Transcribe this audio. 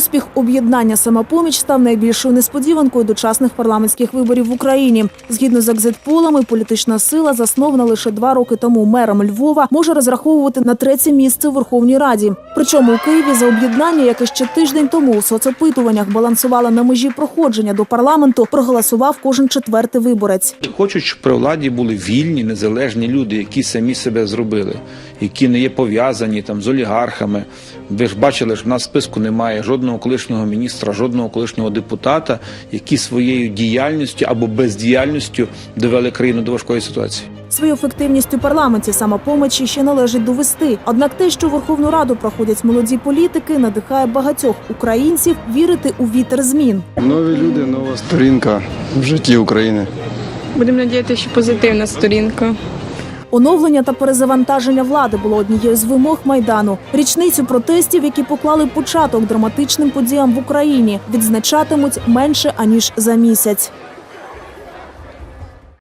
Успіх об'єднання самопоміч став найбільшою несподіванкою дочасних парламентських виборів в Україні. Згідно з екзитполами, політична сила, заснована лише два роки тому мером Львова, може розраховувати на третє місце у Верховній Раді. Причому у Києві за об'єднання, яке ще тиждень тому у соцопитуваннях балансувало на межі проходження до парламенту, проголосував кожен четвертий виборець. Хочуть, щоб при владі були вільні, незалежні люди, які самі себе зробили, які не є пов'язані там з олігархами. Ви ж бачили, що в нас в списку немає жодного колишнього міністра, жодного колишнього депутата, які своєю діяльністю або бездіяльністю довели країну до важкої ситуації. Свою ефективність у парламенті самопомочі ще належить довести. Однак те, що Верховну Раду проходять молоді політики, надихає багатьох українців вірити у вітер змін. Нові люди, нова сторінка в житті України. Будемо надіятися, що позитивна сторінка. Оновлення та перезавантаження влади було однією з вимог майдану. Річницю протестів, які поклали початок драматичним подіям в Україні, відзначатимуть менше аніж за місяць.